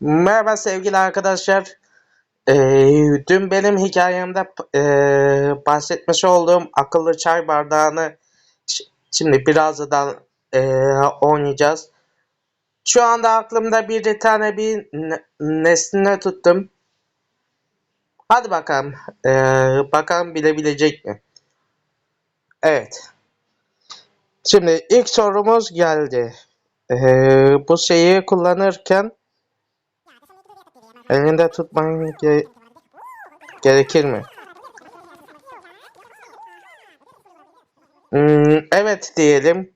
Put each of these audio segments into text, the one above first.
Merhaba sevgili arkadaşlar. Ee, dün benim hikayemde ee, bahsetmiş olduğum akıllı çay bardağını şimdi birazdan ee, oynayacağız. Şu anda aklımda bir tane bir ne- nesne tuttum. Hadi bakalım. Ee, bakalım bilebilecek mi? Evet. Şimdi ilk sorumuz geldi. Ee, bu şeyi kullanırken elinde tutman ge- gerekir mi? Hmm, evet diyelim.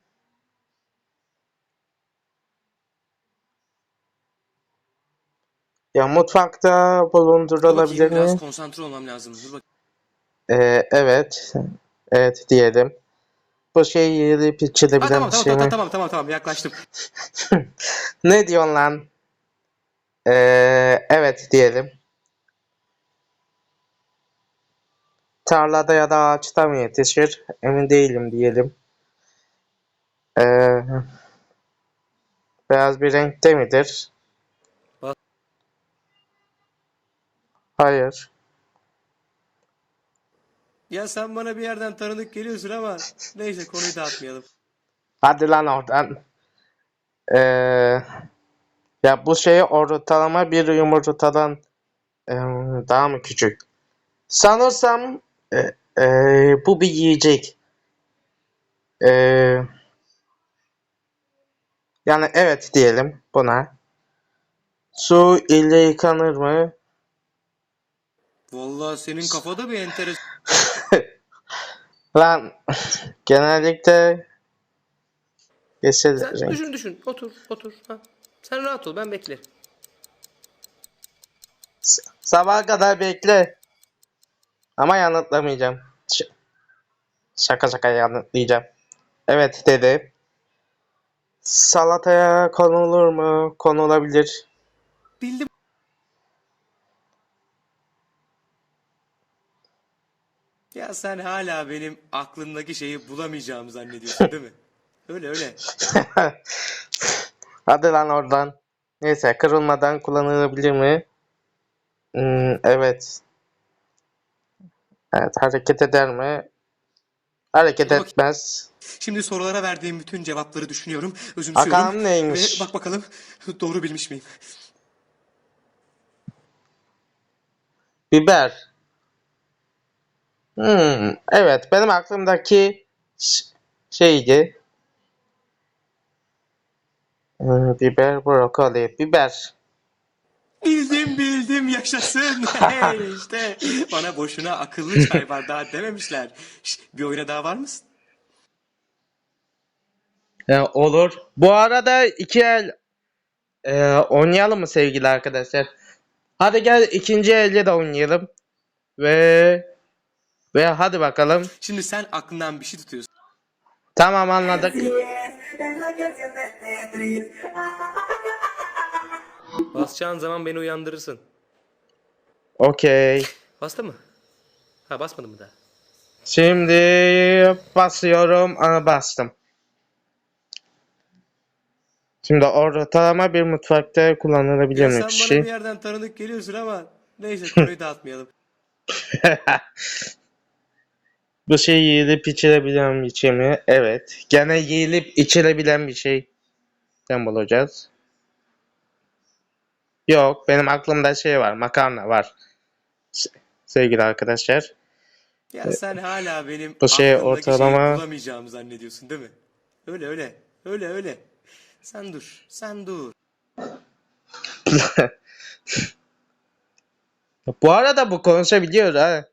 Ya mutfakta Dur bulundurulabilir bakayım biraz mi? konsantre olmam lazım. Dur bak. Ee, evet. Evet diyelim. Bu şey yiyilip Ha, içilebilen tamam bir tamam şey tamam mi? tamam tamam tamam yaklaştım. Ne diyorsun lan? Ee, evet diyelim. Tarlada ya da ağaçta mı yetişir? Emin değilim diyelim. Ee, beyaz bir renkte midir? Hayır. Ya sen bana bir yerden tanıdık geliyorsun ama neyse konuyu dağıtmayalım. Hadi lan oradan. Ee, ya bu şey ortalama bir yumurtadan ee, daha mı küçük? Sanırsam e, e, bu bir yiyecek. Ee, yani evet diyelim buna. Su ile yıkanır mı? Vallahi senin kafada bir enteresan. Lan genellikle yeşil Sen düşün düşün. Otur otur. Ha. Sen rahat ol ben beklerim. S- Sabaha kadar bekle. Ama yanıtlamayacağım. Ş- şaka şaka yanıtlayacağım. Evet dedi. Salataya konulur mu? Konulabilir. Bildim. Ya sen hala benim aklımdaki şeyi bulamayacağımı zannediyorsun değil mi? Öyle öyle. Hadi lan oradan. Neyse kırılmadan kullanılabilir mi? Hmm, evet. Evet hareket eder mi? Hareket bakayım. etmez. Şimdi sorulara verdiğim bütün cevapları düşünüyorum, özümsüyorum. Bakalım neymiş? Ve bak bakalım doğru bilmiş miyim? Biber. Hmm, evet benim aklımdaki ş- şeydi. Hmm, biber, brokoli, biber. Bildim bildim yaşasın. Hey işte bana boşuna akıllı çay bardağı dememişler. Şş, bir oyuna daha var mısın? Ya, olur. Bu arada iki el e, oynayalım mı sevgili arkadaşlar? Hadi gel ikinci elde de oynayalım. Ve ve hadi bakalım. Şimdi sen aklından bir şey tutuyorsun. Tamam anladık. Basacağın zaman beni uyandırırsın. Okey. Bastı mı? Ha basmadı mı daha? Şimdi basıyorum. Ana bastım. Şimdi ortalama bir mutfakta kullanılabilir Ya mi sen bir bana şey? bir yerden tanıdık geliyorsun ama neyse konuyu dağıtmayalım. Bu şey yiyilip içilebilen bir şey mi? Evet. Gene yiyilip içilebilen bir şey. Ben bulacağız. Yok. Benim aklımda şey var. Makarna var. Se- Sevgili arkadaşlar. Ya sen hala benim Bu şey ortalama- bulamayacağımı zannediyorsun değil mi? Öyle öyle. Öyle öyle. Sen dur. Sen dur. Bu arada bu konuşabiliyor ha.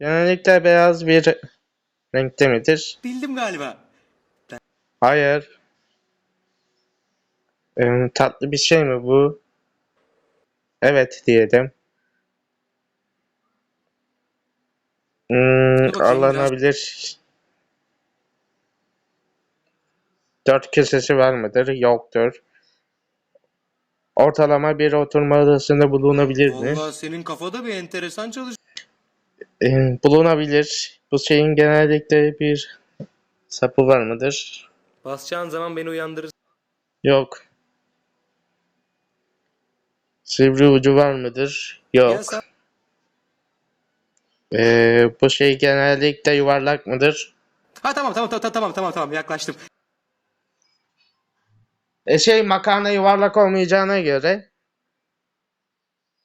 Genellikle beyaz bir renkte midir? Bildim galiba. Hayır. Ee, tatlı bir şey mi bu? Evet diyelim. Hmm, Dur bakayım biraz. alınabilir. Dört köşesi var mıdır? Yoktur. Ortalama bir oturma odasında bulunabilir mi? Vallahi senin kafada bir enteresan çalışıyor. Ee, bulunabilir. Bu şeyin genellikle bir sapı var mıdır? Basacağın zaman beni uyandırırsın. Yok. Sivri ucu var mıdır? Yok. Sen- Ee, bu şey genellikle yuvarlak mıdır? Ha tamam tamam tamam tamam tamam tamam yaklaştım. E şey makarna yuvarlak olmayacağına göre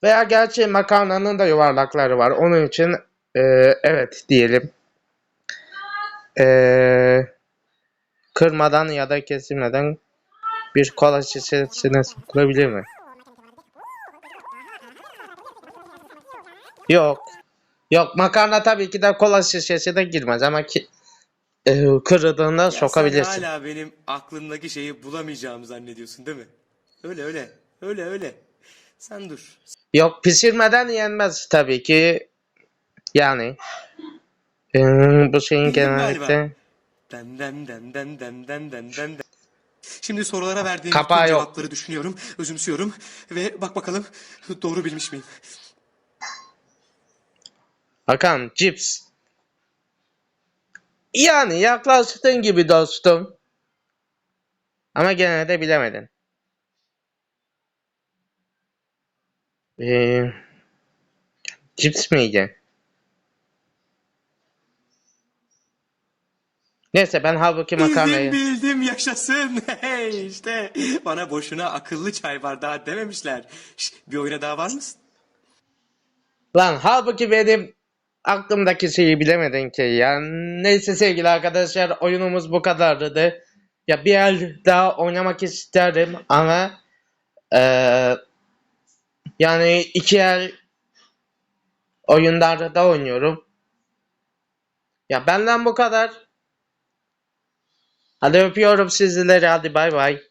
veya gerçi makarnanın da yuvarlakları var. Onun için e, evet diyelim. E, kırmadan ya da kesilmeden bir kola şişesine sokulabilir mi? Yok. Yok makarna tabii ki de kola şişesine girmez ama ki e, kırıldığında Ya sokabilirsin. Sen hala benim aklımdaki şeyi bulamayacağımı zannediyorsun değil mi? Öyle öyle. Öyle öyle. Sen dur. Yok pişirmeden yenmez tabii ki. Yani e, bu şeyin genellikle galiba. Den den den den den den den den den. Şimdi sorulara verdiğim Kapağı bütün yok. cevapları düşünüyorum, özümsüyorum ve bak bakalım doğru bilmiş miyim? Hakan cips. Yani yaklaştığın gibi dostum. Ama gene de bilemedin. Ee, cips miydi? Neyse ben halbuki makarnayı... Bildim bildim yaşasın. Hey işte bana boşuna akıllı çay bardağı dememişler. Şş, bir oyuna daha var mısın? Lan halbuki benim aklımdaki şeyi bilemedin ki ya. Neyse sevgili arkadaşlar oyunumuz bu kadardı. Ya bir el daha oynamak isterim ama eee, yani iki el oyunlarda da oynuyorum. Ya benden bu kadar. Hadi öpüyorum sizleri hadi bay bay.